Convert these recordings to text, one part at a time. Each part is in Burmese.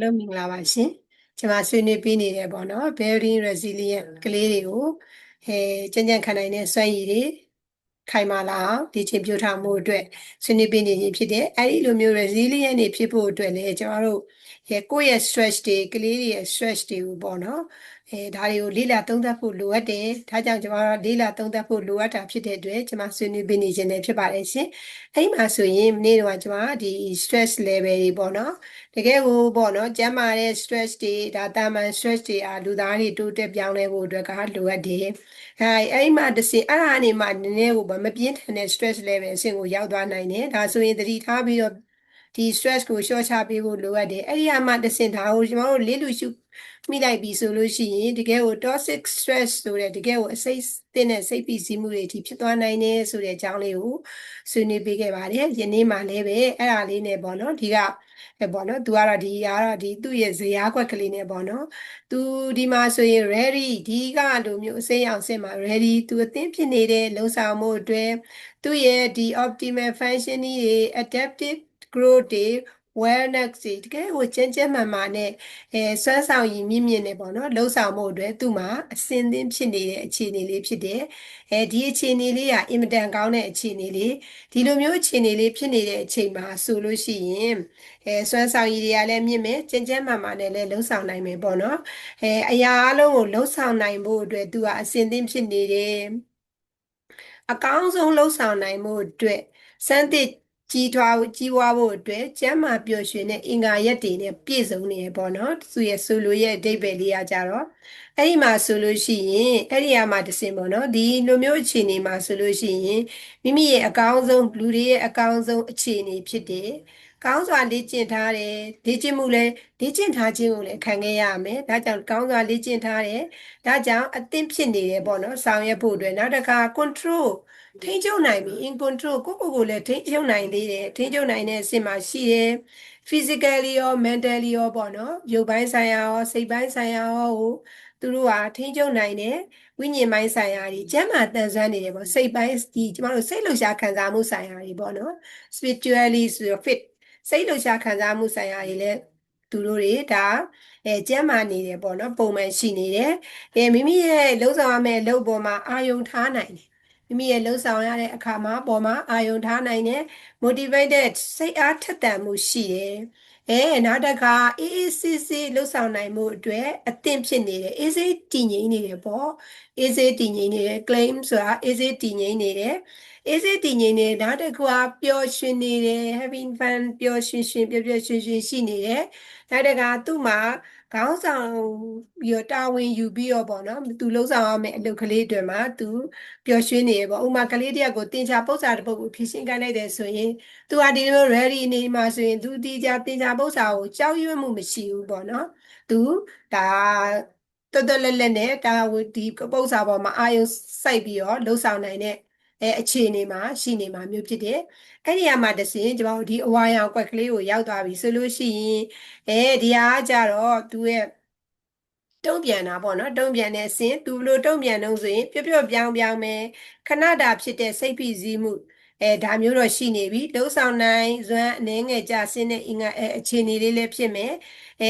လုံးမင်္ဂလာပါရှင်ကျွန်မဆွေးနွေးပေးနေတယ်ပေါ့နော် building resilient ကလေးတွေကိုအဲကြံ့ကြံ့ခံနိုင်တဲ့စွမ်းရည်တွေခိုင်မာလာအောင်ဒီချိန်ပြထားမှုအတွက်ဆွေးနွေးပေးနေခြင်းဖြစ်တယ်အဲ့ဒီလိုမျိုး resilient တွေဖြစ်ဖို့အတွက်လည်းကျွန်တော်တို့ရဲ့ကိုယ့်ရဲ့ stress တွေကလေးတွေရဲ့ stress တွေကိုပေါ့နော် အဲဒါတွေကိုလေ့လာသုံးသပ်ဖို့လိုအပ်တယ်ဒါကြောင့်ကျွန်တော်လေ့လာသုံးသပ်ဖို့လိုအပ်တာဖြစ်တဲ့အတွက်ကျွန်မဆွေးနွေးပေးနေခြင်းလည်းဖြစ်ပါတယ်ရှင်အဲ့ဒီမှာဆိုရင်မနေ့ကကျွန်မဒီ stress level တွေပေါ့နော်တကယ်ကိုပေါ့နော်ကျန်းမာတဲ့ stress တွေဒါတာမန် stress တွေအားလူသားတွေတိုးတက်ပြောင်းလဲဖို့အတွက်ကလိုအပ်တယ်အဲအဲ့ဒီမှာတစ်စင်အဲ့ဒါနေမှနည်းနည်းကိုမပြင်းထန်တဲ့ stress level အဆင့်ကိုရောက်သွားနိုင်တယ်ဒါဆိုရင်သတိထားပြီးတော့ ဒီ stress ကိုလျှော့ချပေးဖို့လိုအပ်တယ်အဲ့ဒီအမှတစ်စင်ဒါကိုကျွန်တော်တို့လေးလူရှုမိလိုက်ပြီဆိုလို့ရှိရင်တကယ်ကို toxic stress ဆိုတဲ့တကယ်ကိုအစိတ်တင်တဲ့စိတ်ပီစီးမှုတွေအထိဖြစ်သွားနိုင်တယ်ဆိုတဲ့အကြောင်းလေးကိုဆွေးနွေးပေးခဲ့ပါတယ်ယနေ့မှလည်းပဲအဲ့ဒါလေးနဲ့ပေါ့နော်ဒီကပဲပေါ့နော်သူကတော့ဒီကတော့ဒီသူ့ရဲ့ဇရာခွက်ကလေးနဲ့ပေါ့နော်သူဒီမှာဆိုရင် ready ဒီကလိုမျိုးအစိမ်းအောင်စင်မှာ ready သူအသင်းဖြစ်နေတဲ့လုံဆောင်မှုအတွက်သူ့ရဲ့ဒီ optimal function တွေ adaptive growth တွေ wellness တွေတကယ်ကိုကျန်းကျန်းမာမာနဲ့အဲစွမ်းဆောင်ရည်မြင့်မြင့်နဲ့ပေါ့နော်လှုပ်ဆောင်မှုအတွက်သူ့မှာအစင်းသင်းဖြစ်နေတဲ့အခြေအနေလေးဖြစ်တယ်အဲဒီအခြေအနေလေးကအင်မတန်ကောင်းတဲ့အခြေအနေလေးဒီလိုမျိုးအခြေအနေလေးဖြစ်နေတဲ့အချိန်မှာဆိုလို့ရှိရင်အဲစွမ်းဆောင်ရည်တွေကလည်းမြင့်မယ်ကျန်းကျန်းမာမာနဲ့လည်းလှုပ်ဆောင်နိုင်မယ်ပေါ့နော်အဲအရာအလုံးကိုလှုပ်ဆောင်နိုင်ဖို့အတွက်သူကအစင်းသင်းဖြစ်နေတယ်အကောင်းဆုံးလှုပ်ဆောင်နိုင်မှုအတွက်စမ်းသစ် ကြီးထွားကြီးဝါဖို့အတွက်ကျမ်းမာပျော်ရွှင်တဲ့အင်္ဂါရက်တွေနဲ့ပြည့်စုံနေရပေါ့နော်သူရဲ့ဆိုလိုရဲ့အဓိပ္ပာယ်လေးကကြတော့အဲ့ဒီမှာဆိုလို့ရှိရင်အဲ့ဒီအမှာတစ်စင်ပေါ့နော်ဒီလိုမျိုးအခြေအနေမှာဆိုလို့ရှိရင်မိမိရဲ့အကောင်းဆုံးလူတွေရဲ့အကောင်းဆုံးအခြေအနေဖြစ်တယ်ကောင်းစွာလေ့ကျင့်ထားတယ်လေ့ကျင့်မှုလည်းလေ့ကျင့်ထားခြင်းကိုလည်းခံခဲ့ရမယ်ဒါကြောင့်ကောင်းစွာလေ့ကျင့်ထားတယ်ဒါကြောင့်အသင့်ဖြစ်နေတယ်ပေါ့နော်ဆောင်ရွက်ဖို့အတွက်နောက်တစ်ခါ control ထိန်းချုပ်နိုင်ပြီ in control ကိုကိုကိုလည်းထိန်းချုပ်နိုင်သေးတယ်ထိန်းချုပ်နိုင်တဲ့အဆင့်မှာရှိတယ် physically ရော mentally ရောပေါ့နော်ရုပ်ပိုင်းဆိုင်ရာရောစိတ်ပိုင်းဆိုင်ရာရောကိုသူတို့ဟာထိန်းချုပ်နိုင်တယ်ဝိညာဉ်ပိုင်းဆိုင်ရာတွေကျမ်းမာတန်ဆွမ်းနေတယ်ပေါ့စိတ်ပိုင်းဒီကျမတို့စိတ်လှုပ်ရှားခံစားမှုဆိုင်ရာတွေပေါ့နော် spiritually ဆို fit စိတ်လှုပ်ရှားခံစားမှုဆိုင်ရာတွေလည်းသူတို့တွေဒါအဲကျမ်းမာနေတယ်ပေါ့နော်ပုံမှန်ရှိနေတယ်အဲမိမိရဲ့လှုပ်ဆောင်ရမယ့်လုပ်ပေါ်မှာအာယုံထားနိုင်တယ် မိမိရဲ့လှုပ်ဆောင်ရတဲ့အခါမှာပေါ်မှာအာယုံထားနိုင်တယ် motivated စိတ်အားထက်သန်မှုရှိတယ်အဲနောက်တစ်ခါအေးအေးဆေးဆေးလှုပ်ဆောင်နိုင်မှုအတွက်အသင့်ဖြစ်နေတယ်အေးဆေးတည်ငြိမ်နေတယ်ပေါ့အေးဆေးတည်ငြိမ်နေတယ် claim ဆိုတာအေးဆေးတည်ငြိမ်နေတယ်အေးစိတ်တည်ငြိမ်နေနောက်တစ်ခုကပျော်ရွှင်နေတယ် having fun ပျော်ရွှင်ရွှင်ပျော်ပျော်ရွှင်ရွှင်ရှိနေတယ်နောက်တစ်ခါသူ့မှာ ခေါင်းဆောင်ပြီးတော့တာဝန်ယူပြီးတော့ပေါ့နော်သူလှုပ်ဆောင်ရမယ့်အလုပ်ကလေးတွေမှာသူပျော်ရွှင်နေရပေါ့ဥမာကလေးတယောက်ကိုတင်ချပု္ပ္ပာတစ်ပုဒ်ကိုဖြည့်ရှင်းခိုင်းလိုက်တယ်ဆိုရင်သူဟာဒီလို ready နေမှာဆိုရင်သူဒီကြတင်ချပု္ပ္ပာကိုကြောက်ရွံ့မှုမရှိဘူးပေါ့နော်သူဒါတော်တော်လက်လက်နဲ့ဒါဒီပု္ပ္ပာပေါ်မှာအာယုံစိုက်ပြီးတော့လှုပ်ဆောင်နိုင်တဲ့ အဲအခြေအနေမှာရှိနေမှာမျိုးဖြစ်တယ်အဲ့ဒီအမှာတစင်ကျွန်တော်တို့ဒီအဝါရောင်ကွက်ကလေးကိုရောက်သွားပြီဆိုလို့ရှိရင်အဲဒီဟာကြတော့သူရဲ့တုံ့ပြန်တာပေါ့နော်တုံ့ပြန်တဲ့အစဉ်သူဘလို့တုံ့ပြန်တော့ဆိုရင်ပျော့ပျော့ပြောင်းပြောင်းပဲခဏတာဖြစ်တဲ့စိတ်ဖိစီးမှုအဲဒါမျိုးတော့ရှိနေပြီလှုပ်ဆောင်နိုင်ဇွမ်းအနေငယ်ကြဆင်းတဲ့အင်္ဂါအဲအခြေအနေလေးလည်းဖြစ်မယ်အဲ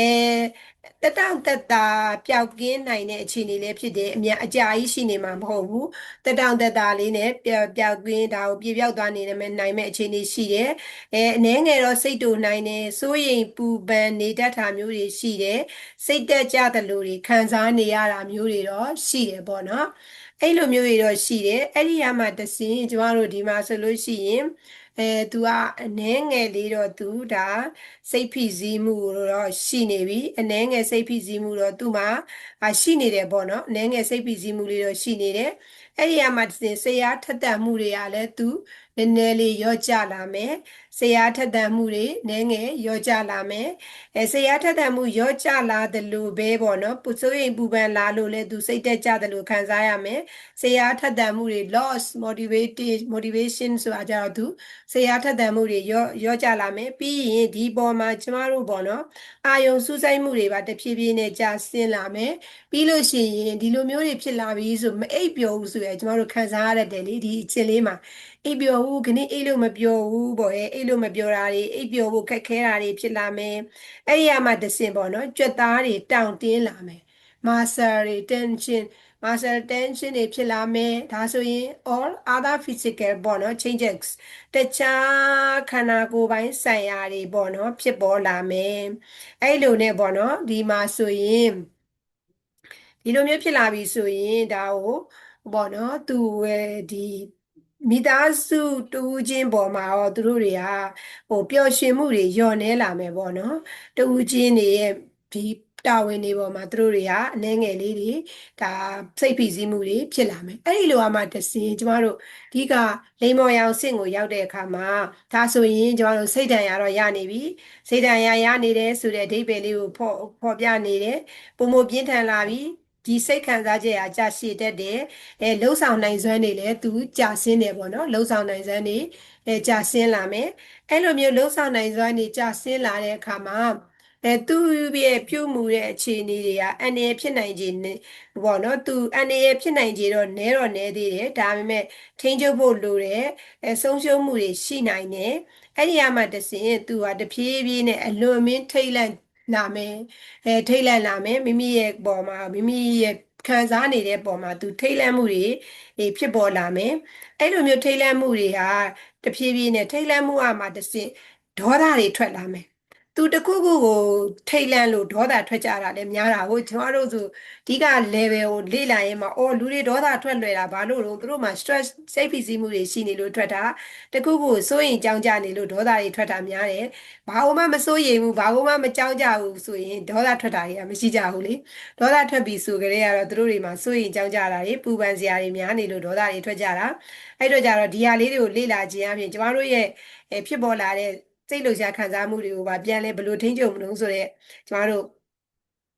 တတောင့်တက်တာပျောက်ကင်းနိုင်တဲ့အခြေအနေလေးဖြစ်တယ်အများအကြာကြီးရှိနေမှာမဟုတ်ဘူးတတောင့်တက်တာလေးနဲ့ပျောက်ကင်းဒါကိုပြေပြောက်သွားနေမယ်နိုင်မဲ့အခြေအနေရှိတယ်အဲအနေငယ်တော့စိတ်တူနိုင်တယ်စိုးရိမ်ပူပန်နေတတ်တာမျိုးတွေရှိတယ်စိတ်တက်ကြသလိုတွေခံစားနေရတာမျိုးတွေတော့ရှိတယ်ပေါ့နော်အဲ့လိုမျိုးတွေတော့ရှိတယ်အဲ့ဒီရမှာတစင်ကျမတို့ဒီမှာဆိုလို့ရှိရင် အဲသူကအနှဲငယ်လေးတော့သူဒါစိတ်ဖိစီးမှုတော့ရှိနေပြီအနှဲငယ်စိတ်ဖိစီးမှုတော့သူမှာရှိနေတယ်ပေါ့နော်အနှဲငယ်စိတ်ဖိစီးမှုလေးတော့ရှိနေတယ်အဲ့ဒီအမှာဆရာထက်တန်မှုတွေကလည်းသူ နည်းနည်းလေးရော့ကျလာမယ်ဆရာထက်တန်မှုတွေနည်းငယ်ရော့ကျလာမယ်အဲဆရာထက်တန်မှုရော့ကျလာတယ်လို့ပဲပေါ့နော်ပူစိုးရင်ပူပန်လာလို့လည်းသူစိတ်တက်ကြတယ်လို့ခံစားရမယ်ဆရာထက်တန်မှုတွေ loss motivated motivation ဆိုတာကြတော့သူဆရာထက်တန်မှုတွေရော့ရော့ကျလာမယ်ပြီးရင်ဒီပေါ်မှာကျမတို့ပေါ့နော်အာယုံစူးစိုက်မှုတွေပါတဖြည်းဖြည်းနဲ့ကြာဆင်းလာမယ်ပြီးလို့ရှိရင်ဒီလိုမျိုးတွေဖြစ်လာပြီဆိုမအိပ်ပျော်ဘူးဆိုရယ်ကျမတို့ခံစားရတဲ့လေဒီအချင်းလေးမှာအိပ်ပျော်ဘူးခဏအိပ်လို့မပျော်ဘူးပေါ့ရဲ့အိပ်လို့မပျော်တာတွေအိပ်ပျော်ဖို့ခက်ခဲတာတွေဖြစ်လာမယ်အဲ့ဒီအမှတစ်ဆင့်ပေါ့နော်ကြွက်သားတွေတောင့်တင်းလာမယ် muscle တွေ tension muscle tension တွေဖြစ်လာမယ်ဒါဆိုရင် all other physical ပေါ့နော် changes တခြားခန္ဓာကိုယ်ပိုင်းဆိုင်ရာတွေပေါ့နော် ဖြစ်ပေါ်လာမယ်အဲ့လိုနဲ့ပေါ့နော်ဒီမှာဆိုရင်ဒီလိုမျိုးဖြစ်လာပြီဆိုရင်ဒါကိုပေါ့နော်သူရဲ့ဒီ မိသားစုတူချင်းပေါ်မှာတော့သူတို့တွေကဟိုပျော်ရွှင်မှုတွေညော့နေလာမယ်ပေါ့နော်တူချင်းတွေရဲ့ဒီတာဝန်တွေပေါ်မှာသူတို့တွေကအနှဲငယ်လေးတွေဒါစိတ်ဖိစီးမှုတွေဖြစ်လာမယ်အဲ့ဒီလိုအမှတစင်ကျမတို့အဓိကလိမ္မော်ရောင်ဆင့်ကိုရောက်တဲ့အခါမှာဒါဆိုရင်ကျမတို့စိတ်တန်ရာတော့ရနေပြီစိတ်တန်ရာရနေတယ်ဆိုတဲ့အဓိပ္ပာယ်လေးကိုဖော်ဖော်ပြနေတယ်ပုံမပြင်းထန်လာပြီ ဒီစိတ်ခံစားချက်အကြရှည်တတ်တယ်အဲလှုပ်ဆောင်နိုင်စွမ်းတွေလည်းသူကြာဆင်းတယ်ပေါ့နော်လှုပ်ဆောင်နိုင်စွမ်းတွေအဲကြာဆင်းလာမယ်အဲ့လိုမျိုးလှုပ်ဆောင်နိုင်စွမ်းတွေကြာဆင်းလာတဲ့အခါမှာအဲသူ့ရဲ့ပြုမှုတဲ့အခြေအနေတွေကအန္တရာယ်ဖြစ်နိုင်ခြင်းပေါ့နော်သူအန္တရာယ်ဖြစ်နိုင်ခြင်းတော့နည်းတော့နည်းသေးတယ်ဒါပေမဲ့ထိန်းချုပ်ဖို့လိုတယ်အဲဆုံးရှုံးမှုတွေရှိနိုင်တယ်အဲ့ဒီအမှတစဉ်သူကတဖြည်းဖြည်းနဲ့အလွန်မင်းထိတ်လန့် လာမယ်အဲထိတ်လန့်လာမယ်မိမိရဲ့ပေါ်မှာမိမိရဲ့ခံစားနေတဲ့ပုံမှာသူထိတ်လန့်မှုတွေဖြစ်ပေါ်လာမယ်အဲ့လိုမျိုးထိတ်လန့်မှုတွေဟာတဖြည်းဖြည်းနဲ့ထိတ်လန့်မှုအမှတစ်ဆင့်ဒေါသတွေထွက်လာမယ် သူတခုခုကိုထိတ်လန့်လို့ဒေါသထွက်ကြတာလည်းများတာကိုကျွန်တော်တို့ဆိုအဓိက level ကိုလေ့လာရင်မှာအော်လူတွေဒေါသထွက်လွယ်တာဘာလို့လို့သူတို့မှာ stress စိတ်ဖိစီးမှုတွေရှိနေလို့ထွက်တာတခုခုစိုးရင်ကြောင်းကြနေလို့ဒေါသတွေထွက်တာများတယ်ဘာလို့မှမစိုးရိမ်ဘူးဘာလို့မှမကြောင်းကြဘူးဆိုရင်ဒေါသထွက်တာတွေကမရှိကြဘူးလေဒေါသထွက်ပြီးဆိုကြတဲ့ကတော့သူတို့တွေမှာစိုးရင်ကြောင်းကြတာတွေပူပန်စရာတွေများနေလို့ဒေါသတွေထွက်ကြတာအဲ့တော့ကြတော့ဒီဟာလေးတွေကိုလေ့လာခြင်းအပြင်ကျမတို့ရဲ့ဖြစ်ပေါ်လာတဲ့ စိတ်လှုပ်ရှားခံစားမှုတွေကိုပါပြန်လဲဘယ်လိုထိန်းချုပ်မလို့ဆိုတော့ကျမတို့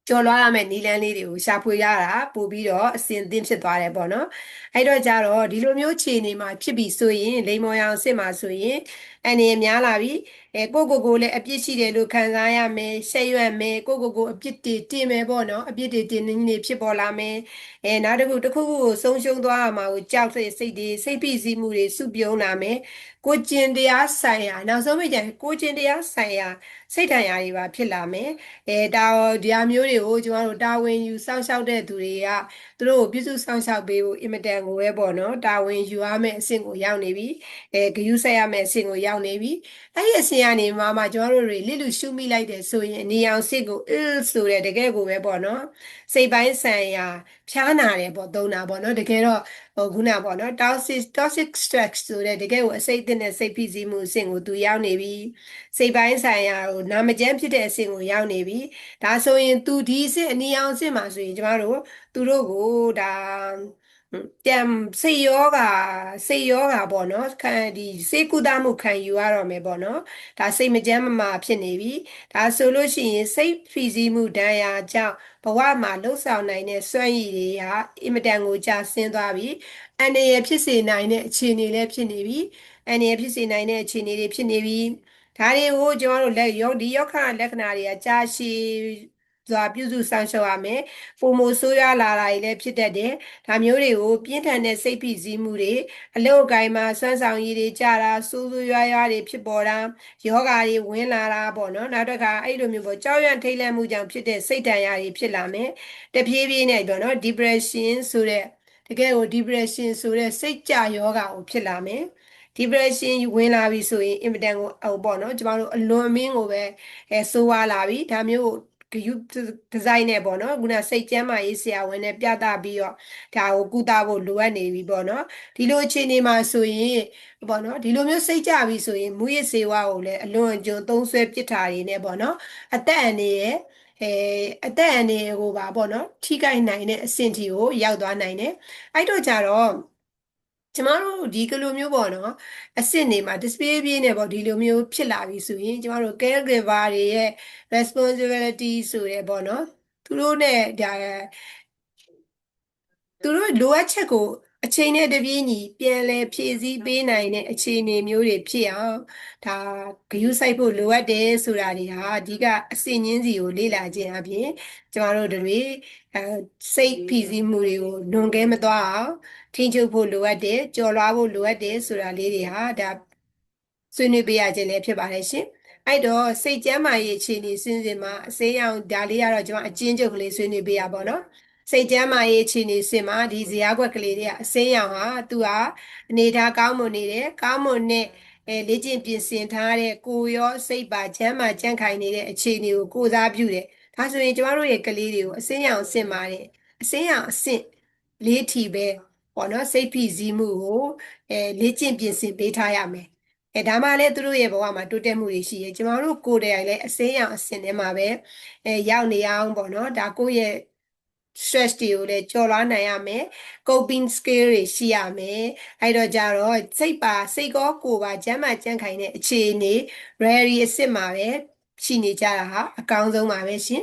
ကျော်လွှားရမယ့်နီလန်းလေးတွေကိုရှာဖွေရတာပို့ပြီးတော့အစင်သင်းဖြစ်သွားတယ်ပေါ့နော်အဲ့တော့ကြတော့ဒီလိုမျိုးခြေနေမှာဖြစ်ပြီးဆိုရင်လိမ္မော်ရောင်စစ်မှာဆိုရင်အနေများလာပြီအဲကိုကိုကိုလည်းအပြစ်ရှိတယ်လို့ခံစားရမယ်ရှက်ရွံ့မယ်ကိုကိုကိုအပြစ်တွေတင်မယ်ပေါ့နော်အပြစ်တွေတင်နေနေဖြစ်ပေါ်လာမယ်အဲနောက်တစ်ခုတစ်ခုခုကိုဆုံးရှုံးသွားမှာကိုကြောက်စိတ်စိတ်တွေစိတ်ဖိစီးမှုတွေစုပြုံးလာမယ်ကိုကျင်တရားဆိုင်ရာနောက်ဆုံးမိကြကိုကျင်တရားဆိုင်ရာစိတ်ထန်ရာတွေပါဖြစ်လာမယ်အဲဒါဒီအမျိုးတွေကိုကျွန်တော်တို့တာဝန်ယူစောင့်ရှောက်တဲ့သူတွေက သူတို့ကိုပြုစုစောင့်ရှောက်ပေးဖို့အင်မတန်ကိုပဲပေါ့နော်တာဝန်ယူရမယ့်အဆင့်ကိုရောက်နေပြီအဲဂယုဆက်ရမယ့်အဆင့်ကိုရောက်နေပြီအဲ့ဒီအဆင့်ကနေမှမှကျွန်တော်တို့တွေလစ်လူရှုမိလိုက်တယ်ဆိုရင်နေအောင်စစ်ကို ill ဆိုတဲ့တကယ်ကိုပဲပေါ့နော်စိတ်ပိုင်းဆိုင်ရာ ဖျားနာတယ်ပေါ့သုံးတာပေါ့နော်တကယ်တော့ဟိုခုနပေါ့နော် toxic toxic stress ဆိုတဲ့တကယ်ကိုအစိတ်အသင့်နဲ့စိတ်ဖိစီးမှုအဆင့်ကိုသူရောက်နေပြီစိတ်ပိုင်းဆိုင်ရာဟိုနာမကျန်းဖြစ်တဲ့အဆင့်ကိုရောက်နေပြီဒါဆိုရင်သူဒီအဆင့်အနီအောင်အဆင့်မှာဆိုရင်ကျမတို့သူတို့ကိုဒါ တမ်စေယောဂါစေယောဂါပေါ့နော်ခံဒီစေကုသမှုခံယူရတော့မယ်ပေါ့နော်ဒါစိတ်မကြမ်းမမာဖြစ်နေပြီဒါဆိုလို့ရှိရင်စိတ်ဖိစီးမှုဒဏ်ရာကြောင့်ဘဝမှာလှုပ်ဆောင်နိုင်တဲ့စွမ်းရည်တွေဟာအင်မတန်ကိုကျဆင်းသွားပြီအန္တရာယ်ဖြစ်စေနိုင်တဲ့အခြေအနေလည်းဖြစ်နေပြီအန္တရာယ်ဖြစ်စေနိုင်တဲ့အခြေအနေတွေဖြစ်နေပြီဒါတွေကိုကျွန်တော်တို့လက်ရောဒီရောက်ခလက္ခဏာတွေကကြာရှည် စွာပြုစုဆောင်ရှောက်ရမယ်။ပုံမဆိုးရလာတာတွေလည်းဖြစ်တတ်တယ်။ဒါမျိုးတွေကိုပြင်းထန်တဲ့စိတ်ဖိစီးမှုတွေအလုတ်အကိုင်းမှာဆွမ်းဆောင်ရည်တွေကြတာဆိုးဆိုးရွားရွားတွေဖြစ်ပေါ်တာယောဂါတွေဝင်လာတာပေါ့နော်။နောက်တစ်ခါအဲ့လိုမျိုးပေါ့ကြောက်ရွံ့ထိတ်လန့်မှုကြောင့်ဖြစ်တဲ့စိတ်ဒဏ်ရာတွေဖြစ်လာမယ်။တဖြည်းဖြည်းနဲ့ပေါ့နော် depression ဆိုတဲ့တကယ်ကို depression ဆိုတဲ့စိတ်ကြယောဂါကိုဖြစ်လာမယ်။ depression ဝင်လာပြီဆိုရင်အင်မတန်ကိုဟိုပေါ့နော်ကျမတို့အလွန်မင်းကိုပဲအဲဆိုးဝါးလာပြီဒါမျိုး ဂယုဒီဇိုင်းနဲ့ပေါ့နော်ခုနစိတ်ကျမ်းမာရေးဆရာဝန်နဲ့ပြသပြီးတော့ဒါကိုကုသဖို့လိုအပ်နေပြီပေါ့နော်ဒီလိုအခြေအနေမှာဆိုရင်ပေါ့နော်ဒီလိုမျိုးစိတ်ကြပြီဆိုရင်မူရစ်စေဝါကိုလည်းအလွန်အကျွံသုံးဆွဲပစ်တာတွေနဲ့ပေါ့နော်အသက်အန္တရာယ်အဲအသက်အန္တရာယ်ကိုပါပေါ့နော်ထိခိုက်နိုင်တဲ့အဆင့်ထိကိုရောက်သွားနိုင်တယ်အဲ့တော့ကြတော့ ကျမတို့ဒီကလိုမျိုးပေါ့နော်အစ်စ်နေမှာ display ပြင်းနေပေါ့ဒီလိုမျိုးဖြစ်လာပြီဆိုရင်ကျမတို့ caregiver တွေရဲ့ responsibility ဆိုရဲပေါ့နော်သူတို့ ਨੇ ဒါသူတို့လိုအပ်ချက်ကို အချိန်နဲ့တပြေးညီပြန်လဲဖြည့်ဆည်းပေးနိုင်တဲ့အခြေအနေမျိုးတွေဖြစ်အောင်ဒါဂရုစိုက်ဖို့လိုအပ်တယ်ဆိုတာတွေဟာအဓိကအစင်ချင်းစီကိုလေ့လာခြင်းအပြင်ကျမတို့တွေအဲစိတ်ဖိစီးမှုတွေကိုလွန်ကဲမသွားအောင်ထိန်းချုပ်ဖို့လိုအပ်တယ်ကြော်လွှားဖို့လိုအပ်တယ်ဆိုတာလေးတွေဟာဒါဆွေးနွေးပေးရခြင်းလည်းဖြစ်ပါတယ်ရှင်အဲ့တော့စိတ်ကျမ်းမာရေးအခြေအနေစဉ်စဉ်မှာအစေးအောင်ဒါလေးကတော့ကျွန်မအချင်းချုပ်ကလေးဆွေးနွေးပေးရပါတော့ စိတ်ကျမ်းမာရေးအခြေအနေစဉ်မှာဒီဇရာကွက်ကလေးတွေကအစင်းရောင်ဟာသူဟာအနေထားကောင်းမွန်နေတယ်ကောင်းမွန်တဲ့အဲလေ့ကျင့်ပြင်ဆင်ထားတဲ့ကိုရောစိတ်ပါကျမ်းမာကြံ့ခိုင်နေတဲ့အခြေအနေကိုကိုစားပြုတယ်ဒါဆိုရင်ကျမတို့ရဲ့ကလေးတွေကိုအစင်းရောင်ဆင့်ပါတယ်အစင်းရောင်အဆင့်လေးထီပဲပေါ့နော်စိတ်ဖိစီးမှုကိုအဲလေ့ကျင့်ပြင်ဆင်ပေးထားရမယ်အဲဒါမှလည်းသူတို့ရဲ့ဘဝမှာတိုးတက်မှုတွေရှိရဲ့ကျမတို့ကိုယ်တိုင်လည်းအစင်းရောင်အဆင့်ထဲမှာပဲအဲရောက်နေအောင်ပေါ့နော်ဒါကိုယ့်ရဲ့ stress တွေကိုလည်းကျော်လွှားနိုင်ရမယ် coping skill တွေရှိရမယ်အဲ့တော့ကြတော့စိတ်ပါစိတ်ကောကိုယ်ပါကျမ်းမာကြံ့ခိုင်တဲ့အခြေအနေ rare အစ်စ်မှာပဲရှိနေကြတာဟာအကောင်းဆုံးပါပဲရှင်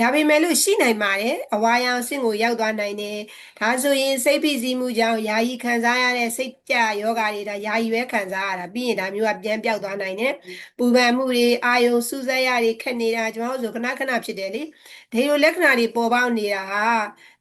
ဒါပေမဲ့လို့ရှိနိုင်ပါတယ်အဝါရောင်ဆင့်ကိုရောက်သွားနိုင်တယ်ဒါဆိုရင်စိတ်ဖိစီးမှုကြောင့်ယာယီခံစားရတဲ့စိတ်ကြယောဂတွေဒါယာယီပဲခံစားရတာပြီးရင်ဒါမျိုးကပြန်ပြောက်သွားနိုင်တယ်ပူပန်မှုတွေအာယုံစူးစက်ရတွေခက်နေတာကျွန်တော်တို့ဆိုခဏခဏဖြစ်တယ်လေ ဒီလိုလက္ခဏာတွေပေါ်ပေါက်နေတာဟာ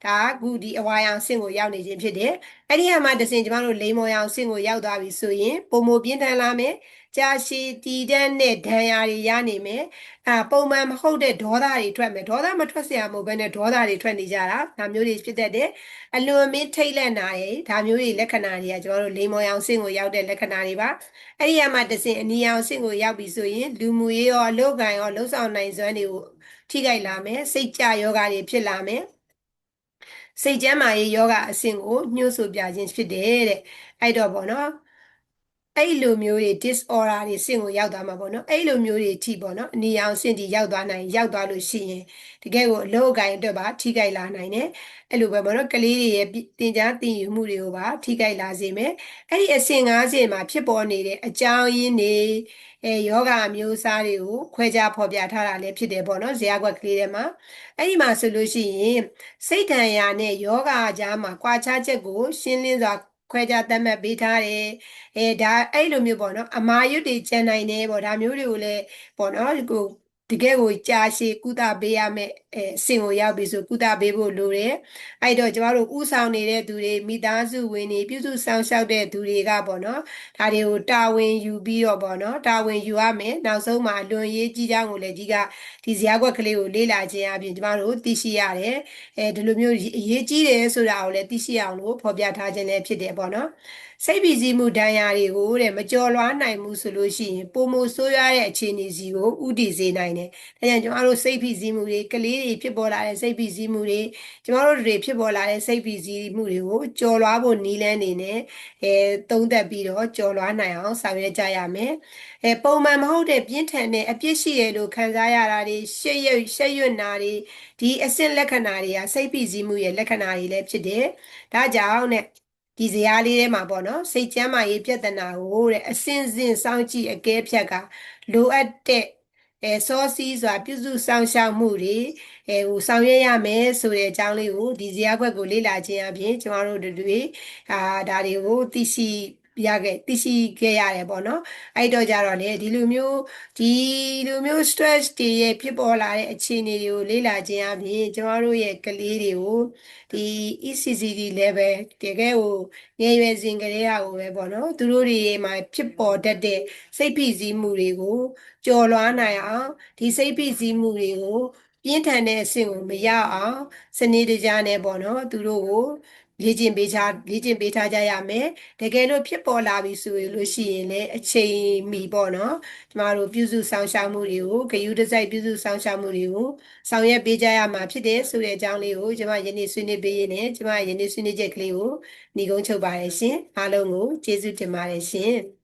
ဒါအခုဒီအဝါရောင်ဆင့်ကိုရောက်နေခြင်းဖြစ်တယ်အဲ့ဒီမှာတစင်ကျမတို့လိမ်မော်ရောင်ဆင့်ကိုရောက်သွားပြီဆိုရင်ပုံမပြင်းထန်လာမယ်ကြာရှည်တည်တဲ့နဲ့ဒဏ်ရာတွေရနိုင်မယ်အပုံမှန်မဟုတ်တဲ့ဒေါသတွေထွက်မယ်ဒေါသမထွက်စရာမဟုတ်ဘဲနဲ့ဒေါသတွေထွက်နေကြတာဒါမျိုးတွေဖြစ်တတ်တယ်အလွန်မင်းထိတ်လန့်နာတယ်ဒါမျိုးတွေလက္ခဏာတွေကကျွန်တော်တို့လိမ္မော်ရောင်ဆင့်ကိုရောက်တဲ့လက္ခဏာတွေပါအဲ့ဒီအမှတစင်အနီရောင်ဆင့်ကိုရောက်ပြီဆိုရင်လူမှုရေးရောအလုပ်ကံရောလှုပ်ဆောင်နိုင်စွမ်းတွေကို ထိခိုက်လာမယ်စိတ်ကြယောဂတွေဖြစ်လာမယ်စိတ်ကျန်းမာရေးယောဂအဆင့်ကိုညှို့ဆိုပြခြင်းဖြစ်တယ်တဲ့အဲ့တော့ပေါ့နော် အဲ့လိုမျိုးတွေ disorder တွေစင်ကိုရောက်သွားမှာပေါ့နော်အဲ့လိုမျိုးတွေထိပေါ့နော်အနီရောင်စင်တီရောက်သွားနိုင်ရောက်သွားလို့ရှိရင်တကယ်ကိုအလို့အကိုင်အတွက်ပါထိခိုက်လာနိုင်တယ်အဲ့လိုပဲပေါ့နော်ကလေးတွေရဲ့တင်ကြားတင်ယူမှုတွေကိုပါထိခိုက်လာစေမယ်အဲ့ဒီအဆင့်၅ဆင့်မှာဖြစ်ပေါ်နေတဲ့အကြောင်းရင်းတွေအဲယောဂအမျိုးအစားတွေကိုခွဲခြားဖော်ပြထားတာလည်းဖြစ်တယ်ပေါ့နော်ဇေယျကွက်ကလေးထဲမှာအဲ့ဒီမှာဆိုလို့ရှိရင်စိတ်ဓာတ်ရာနဲ့ယောဂအကြားမှာကွာခြားချက်ကိုရှင်းလင်းစွာ ခွဲခြားသတ်မှတ်ပေးထားတယ်အဲဒါအဲ့လိုမျိုးပေါ့နော်အမာရွတ်တွေကျန်နိုင်တယ်ပေါ့ဒါမျိုးတွေကိုလည်းပေါ့နော်ကိုတကယ်ကိုကြာရှည်ကုသပေးရမယ် အဲအဆင့်ကိုရောက်ပြီဆိုကုသပေးဖို့လိုတယ်အဲ့တော့ကျမတို့ဥဆောင်နေတဲ့သူတွေမိသားစုဝင်တွေပြုစုဆောင်ရှောက်တဲ့သူတွေကပေါ့နော်ဒါတွေကိုတာဝန်ယူပြီးတော့ပေါ့နော်တာဝန်ယူရမယ်နောက်ဆုံးမှာလွန်ရေးကြီးကြောင်းကိုလည်းကြီးကဒီဇာကွက်ကလေးကိုလေ့လာခြင်းအပြင်ကျမတို့သိရှိရတယ်အဲဒီလိုမျိုးအရေးကြီးတယ်ဆိုတာကိုလည်းသိရှိအောင်လို့ဖော်ပြထားခြင်းလည်းဖြစ်တယ်ပေါ့နော်စိတ်ပီစီမှုဒဏ်ရာတွေကိုတဲ့မကြော်လွှားနိုင်မှုဆိုလို့ရှိရင်ပုံမဆိုးရတဲ့အခြေအနေစီကိုဥတည်စေနိုင်တယ်။ဒါကြောင့်ကျွန်တော်တို့စိတ်ပီစီမှုတွေကလေးတွေဖြစ်ပေါ်လာတဲ့စိတ်ပီစီမှုတွေကျွန်တော်တို့တွေဖြစ်ပေါ်လာတဲ့စိတ်ပီစီမှုတွေကိုကြော်လွှားဖို့နည်းလမ်းနေနဲ့အဲသုံးသက်ပြီးတော့ကြော်လွှားနိုင်အောင်ဆောင်ရွက်ကြရမယ်။အဲပုံမှန်မဟုတ်တဲ့ပြင်းထန်တဲ့အပြစ်ရှိရလို့ခံစားရတာတွေရှက်ရွရှက်ရွနာတွေဒီအဆင့်လက္ခဏာတွေကစိတ်ပီစီမှုရဲ့လက္ခဏာတွေလည်းဖြစ်တယ်။ဒါကြောင့်နဲ့ဒီဇာတ်လေးထဲမှာပေါ့နော်စိတ်ကျမ်းမာရေးပြဿနာကိုတဲ့အစင်းစင်းစောင့်ကြည့်အကဲဖြတ်ကလိုအပ်တဲ့ အဲစောစီးစွာပြုစုဆောင်ရှောက်မှုတွေအဲဟိုဆောင်ရွက်ရမယ်ဆိုတဲ့အကြောင်းလေးကိုဒီဇာတ်ခွက်ကိုလေ့လာခြင်းအပြင်ကျမတို့တွေအာဒါတွေကိုသိရှိ ရခဲ့သိရှိခဲ့ရတယ်ပေါ့နော်အဲ့တော့ကြတော့လေဒီလိုမျိုးဒီလိုမျိုး stress တွေရဲ့ဖြစ်ပေါ်လာတဲ့အခြေအနေတွေကိုလေ့လာခြင်းအပြင်ကျမတို့ရဲ့ကလေးတွေကိုဒီ ECCD level တကယ်ကိုငယ်ရွယ်စဉ်ကလေးကကိုပဲပေါ့နော်သူတို့တွေမှာဖြစ်ပေါ်တတ်တဲ့စိတ်ဖိစီးမှုတွေကိုကျော်လွှားနိုင်အောင်ဒီစိတ်ဖိစီးမှုတွေကိုပြင်းထန်တဲ့အဆင့်ကိုမရအောင်စနစ်တကျနဲ့ပေါ့နော်သူတို့ကို လေ့ကျင့်ပေးချလေ့ကျင့်ပေးထားကြရမယ်တကယ်လို့ဖြစ်ပေါ်လာပြီဆိုလို့ရှိရင်လည်းအချိန်မီပေါ့နော်ကျမတို့ပြုစုဆောင်ရှောက်မှုတွေကိုဂရုတစိုက်ပြုစုဆောင်ရှောက်မှုတွေကိုဆောင်ရွက်ပေးကြရမှာဖြစ်တယ်ဆိုတဲ့အကြောင်းလေးကိုကျမယနေ့ဆွေးနွေးပေးရင်းနဲ့ကျမယနေ့ဆွေးနွေးချက်ကလေးကိုညီကုန်းချုပ်ပါတယ်ရှင်အားလုံးကိုကျေးဇူးတင်ပါတယ်ရှင်